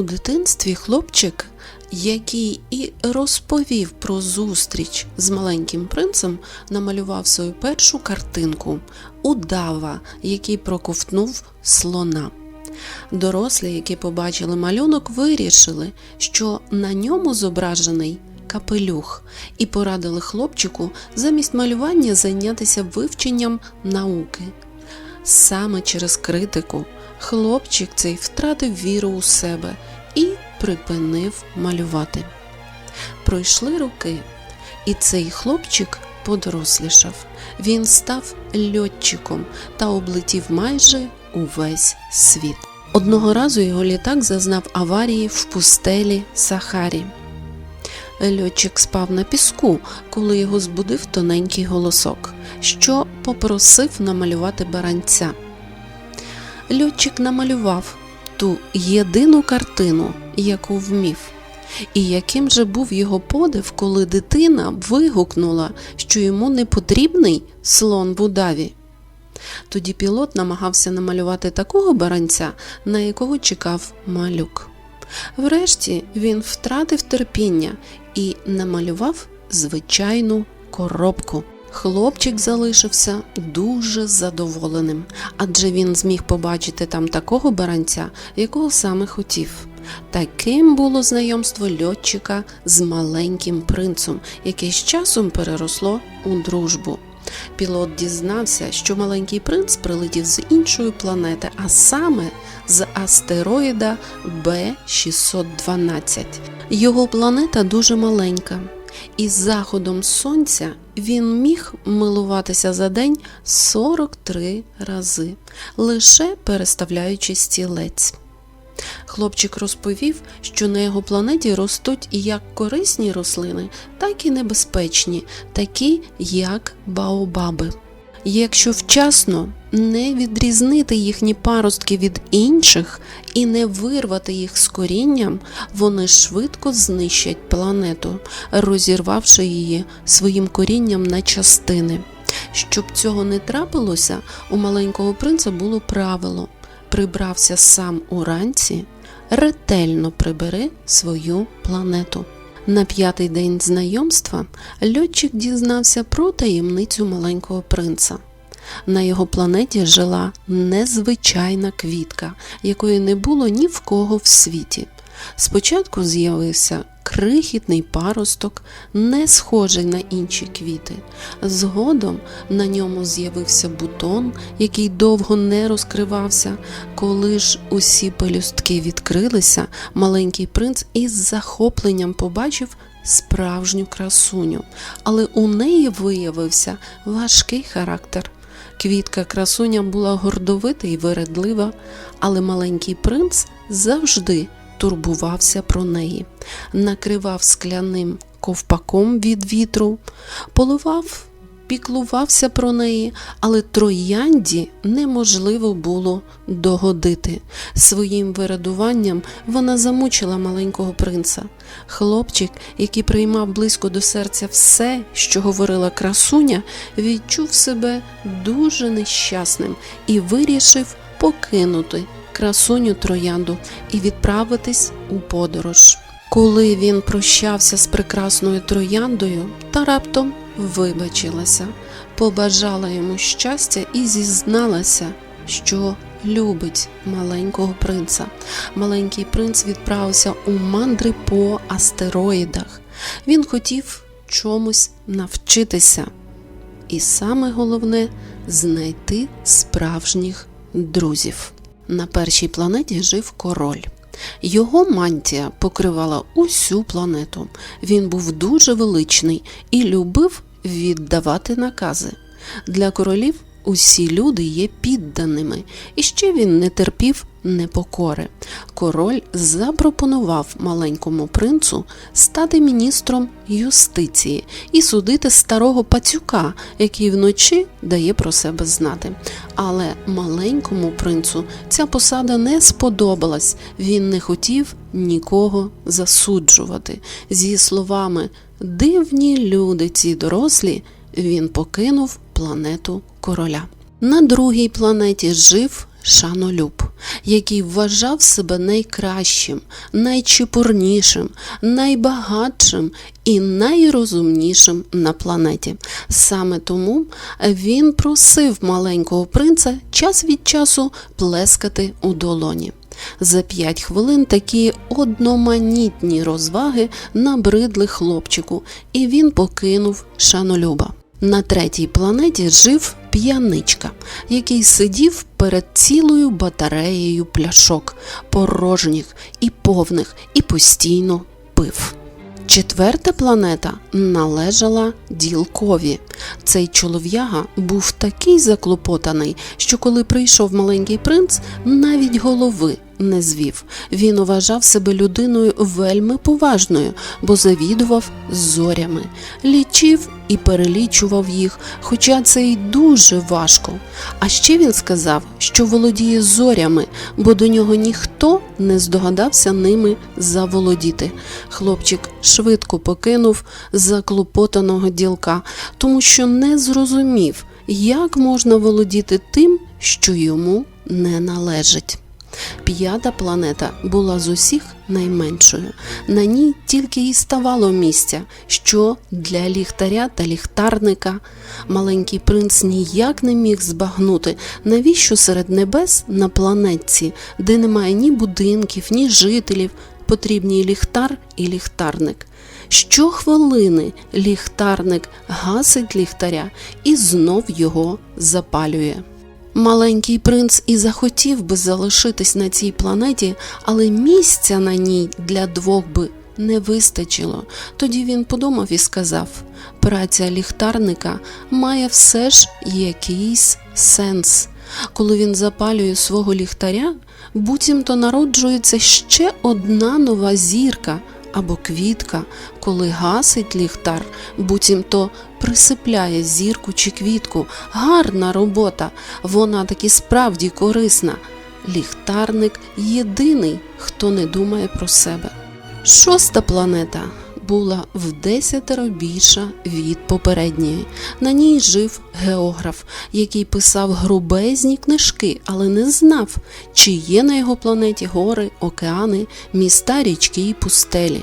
У дитинстві хлопчик, який і розповів про зустріч з маленьким принцем, намалював свою першу картинку удава, який проковтнув слона. Дорослі, які побачили малюнок, вирішили, що на ньому зображений капелюх, і порадили хлопчику замість малювання зайнятися вивченням науки. Саме через критику хлопчик цей втратив віру у себе і припинив малювати. Пройшли роки, і цей хлопчик подорослішав. Він став льотчиком та облетів майже увесь світ. Одного разу його літак зазнав аварії в пустелі Сахарі. Льотчик спав на піску, коли його збудив тоненький голосок, що попросив намалювати баранця. Льотчик намалював ту єдину картину, яку вмів. І яким же був його подив, коли дитина вигукнула, що йому не потрібний слон в удаві. Тоді пілот намагався намалювати такого баранця, на якого чекав малюк. Врешті він втратив терпіння і намалював звичайну коробку. Хлопчик залишився дуже задоволеним, адже він зміг побачити там такого баранця, якого саме хотів. Таким було знайомство льотчика з маленьким принцем, яке з часом переросло у дружбу. Пілот дізнався, що маленький принц прилетів з іншої планети, а саме з астероїда Б612. Його планета дуже маленька, і з заходом сонця він міг милуватися за день 43 рази, лише переставляючи стілець. Хлопчик розповів, що на його планеті ростуть як корисні рослини, так і небезпечні, такі як баобаби. Якщо вчасно не відрізнити їхні паростки від інших і не вирвати їх з корінням, вони швидко знищать планету, розірвавши її своїм корінням на частини. Щоб цього не трапилося, у маленького принца було правило прибрався сам уранці, ретельно прибери свою планету. На п'ятий день знайомства льотчик дізнався про таємницю маленького принца. На його планеті жила незвичайна квітка, якої не було ні в кого в світі. Спочатку з'явився крихітний паросток, не схожий на інші квіти. Згодом на ньому з'явився бутон, який довго не розкривався. Коли ж усі пелюстки відкрилися, маленький принц із захопленням побачив справжню красуню, але у неї виявився важкий характер. Квітка. Красуня була гордовита і вередлива, але маленький принц завжди турбувався про неї, накривав скляним ковпаком від вітру, поливав, піклувався про неї, але троянді неможливо було догодити. Своїм вирадуванням вона замучила маленького принца. Хлопчик, який приймав близько до серця все, що говорила красуня, відчув себе дуже нещасним і вирішив покинути красуню троянду і відправитись у подорож. Коли він прощався з прекрасною трояндою та раптом вибачилася, побажала йому щастя і зізналася, що любить маленького принца. Маленький принц відправився у мандри по астероїдах. Він хотів чомусь навчитися. І саме головне знайти справжніх друзів. На першій планеті жив король. Його мантія покривала усю планету. Він був дуже величний і любив віддавати накази. Для королів усі люди є підданими, і ще він не терпів непокори. Король запропонував маленькому принцу стати міністром юстиції і судити старого пацюка, який вночі дає про себе знати. Але маленькому принцу ця посада не сподобалась, він не хотів нікого засуджувати. Зі словами Дивні люди ці дорослі, він покинув планету короля. На другій планеті жив Шанолюб. який вважав себе найкращим, найчепурнішим, найбагатшим і найрозумнішим на планеті. Саме тому він просив маленького принца час від часу плескати у долоні. За п'ять хвилин такі одноманітні розваги набридли хлопчику, і він покинув шанолюба. На третій планеті жив п'яничка, який сидів перед цілою батареєю пляшок, порожніх і повних, і постійно пив. Четверта планета належала ділкові. Цей чолов'яга був такий заклопотаний, що коли прийшов маленький принц, навіть голови не звів. Він вважав себе людиною вельми поважною, бо завідував зорями, лічив і перелічував їх, хоча це й дуже важко. А ще він сказав, що володіє зорями, бо до нього ніхто не здогадався ними заволодіти. Хлопчик швидко покинув заклопотаного ділка, тому що не зрозумів, як можна володіти тим, що йому не належить. П'ята планета була з усіх найменшою. На ній тільки і ставало місця, що для ліхтаря та ліхтарника маленький принц ніяк не міг збагнути, навіщо серед небес на планетці, де немає ні будинків, ні жителів, потрібні ліхтар і ліхтарник. Щохвилини ліхтарник гасить ліхтаря і знов його запалює. Маленький принц і захотів би залишитись на цій планеті, але місця на ній для двох би не вистачило. Тоді він подумав і сказав: праця ліхтарника має все ж якийсь сенс. Коли він запалює свого ліхтаря, буцімто народжується ще одна нова зірка або квітка, коли гасить ліхтар, буцімто присипляє зірку чи квітку. Гарна робота, вона таки справді корисна. Ліхтарник єдиний, хто не думає про себе. Шоста планета була в десятеро більша від попередньої. На ній жив географ, який писав грубезні книжки, але не знав, чи є на його планеті гори, океани, міста, річки і пустелі.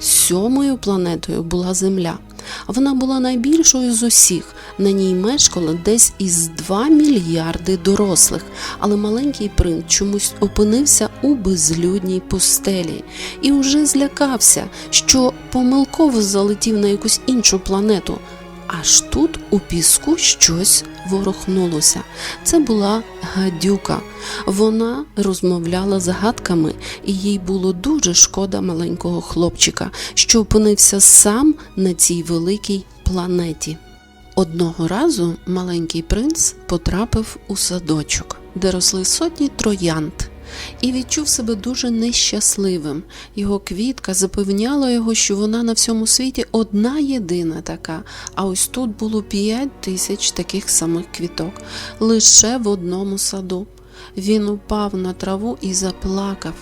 Сьомою планетою була Земля. Вона була найбільшою з усіх. На ній мешкало десь із 2 мільярди дорослих, але маленький принц чомусь опинився у безлюдній пустелі і уже злякався, що помилково залетів на якусь іншу планету. Аж тут у піску щось ворухнулося. Це була гадюка. Вона розмовляла загадками, і їй було дуже шкода маленького хлопчика, що опинився сам на цій великій планеті. Одного разу маленький принц потрапив у садочок, де росли сотні троянд, і відчув себе дуже нещасливим. Його квітка запевняла його, що вона на всьому світі одна єдина така. А ось тут було п'ять тисяч таких самих квіток лише в одному саду. Він упав на траву і заплакав.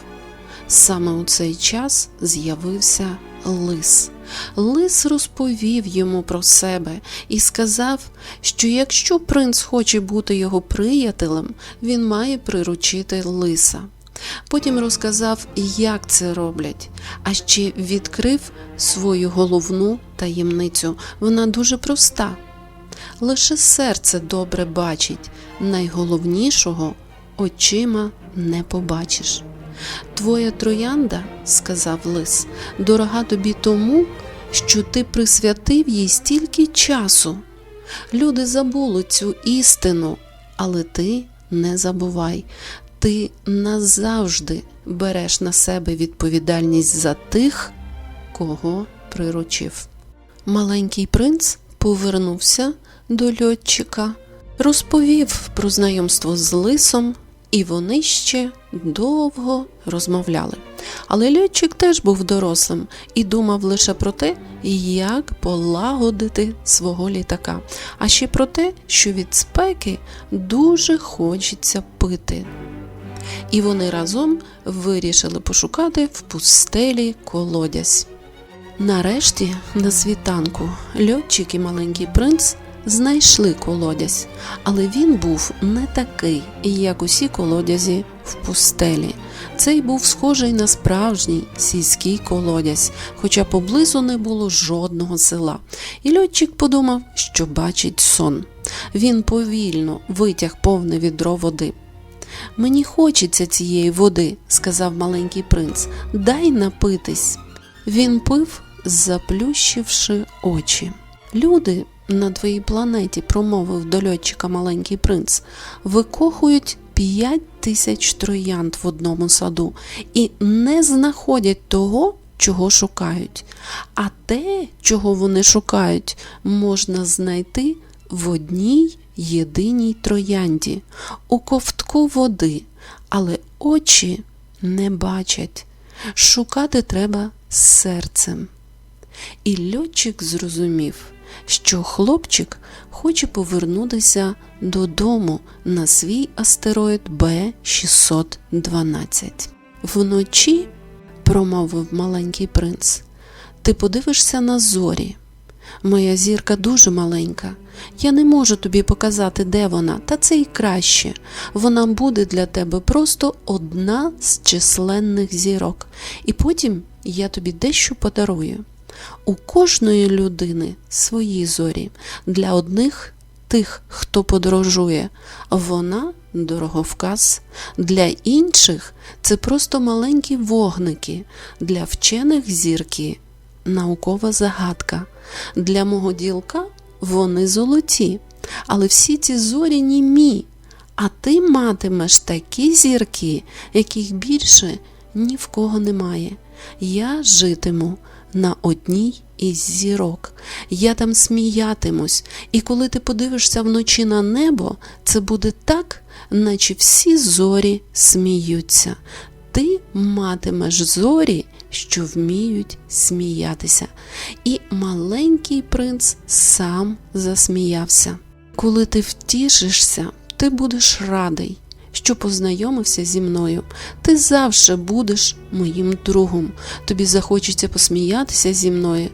Саме у цей час з'явився лис. Лис розповів йому про себе і сказав, що якщо принц хоче бути його приятелем, він має приручити лиса. Потім розказав, як це роблять, а ще відкрив свою головну таємницю. Вона дуже проста. Лише серце добре бачить, найголовнішого очима не побачиш. Твоя троянда, сказав лис, дорога тобі тому, що ти присвятив їй стільки часу. Люди забули цю істину, але ти не забувай, ти назавжди береш на себе відповідальність за тих, кого приручив. Маленький принц повернувся до льотчика, розповів про знайомство з лисом і вони ще довго розмовляли. Але льотчик теж був дорослим і думав лише про те, як полагодити свого літака, а ще про те, що від спеки дуже хочеться пити. І вони разом вирішили пошукати в пустелі колодязь. Нарешті, на світанку, льотчик і маленький принц знайшли колодязь, але він був не такий, як усі колодязі в пустелі. Цей був схожий на справжній сільський колодязь, хоча поблизу не було жодного села. І льотчик подумав, що бачить сон. Він повільно витяг повне відро води. Мені хочеться цієї води, сказав маленький принц. Дай напитись. Він пив, заплющивши очі. Люди на твоїй планеті, промовив до льотчика маленький принц, викохують п'ять тисяч троянд в одному саду і не знаходять того, чого шукають. А те, чого вони шукають, можна знайти в одній єдиній троянді, у ковтку води, але очі не бачать. Шукати треба серцем. І льотчик зрозумів, що хлопчик хоче повернутися додому на свій астероїд Б612. Вночі, промовив маленький принц, ти подивишся на зорі. Моя зірка дуже маленька. Я не можу тобі показати, де вона, та це й краще. Вона буде для тебе просто одна з численних зірок, і потім я тобі дещо подарую. У кожної людини свої зорі. Для одних тих, хто подорожує, вона дороговказ, для інших це просто маленькі вогники, для вчених зірки наукова загадка. Для мого ділка вони золоті, але всі ці зорі німі. А ти матимеш такі зірки, яких більше ні в кого немає. Я житиму на одній із зірок. Я там сміятимусь, і коли ти подивишся вночі на небо, це буде так, наче всі зорі сміються. Ти матимеш зорі, що вміють сміятися. І маленький принц сам засміявся. Коли ти втішишся, ти будеш радий, що познайомився зі мною. Ти завжди будеш моїм другом. Тобі захочеться посміятися зі мною.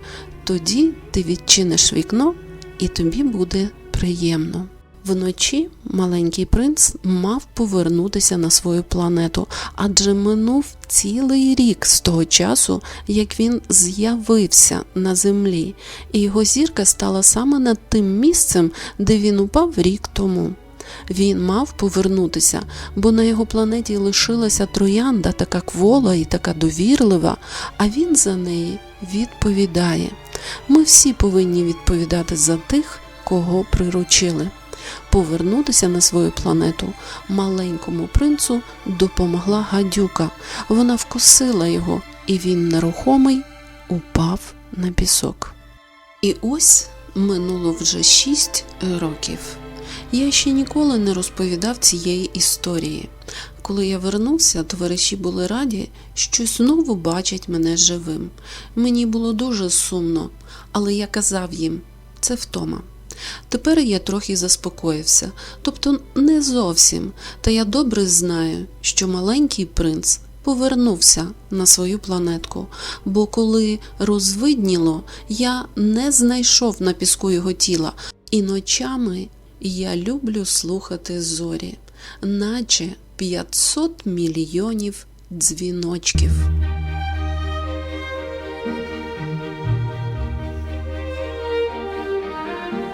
Тоді ти відчиниш вікно, і тобі буде приємно. Вночі маленький принц мав повернутися на свою планету, адже минув цілий рік з того часу, як він з'явився на землі, і його зірка стала саме над тим місцем, де він упав рік тому. Він мав повернутися, бо на його планеті лишилася троянда, така квола і така довірлива, а він за неї відповідає. Ми всі повинні відповідати за тих, кого приручили. Повернутися на свою планету маленькому принцу допомогла гадюка. Вона вкусила його, і він нерухомий упав на пісок. І ось минуло вже шість років. Я ще ніколи не розповідав цієї історії. Коли я вернувся, товариші були раді, що знову бачать мене живим. Мені було дуже сумно, але я казав їм це втома. Тепер я трохи заспокоївся, тобто не зовсім, та я добре знаю, що маленький принц повернувся на свою планетку, бо коли розвидніло, я не знайшов на піску його тіла, і ночами я люблю слухати зорі, наче 500 мільйонів дзвіночків.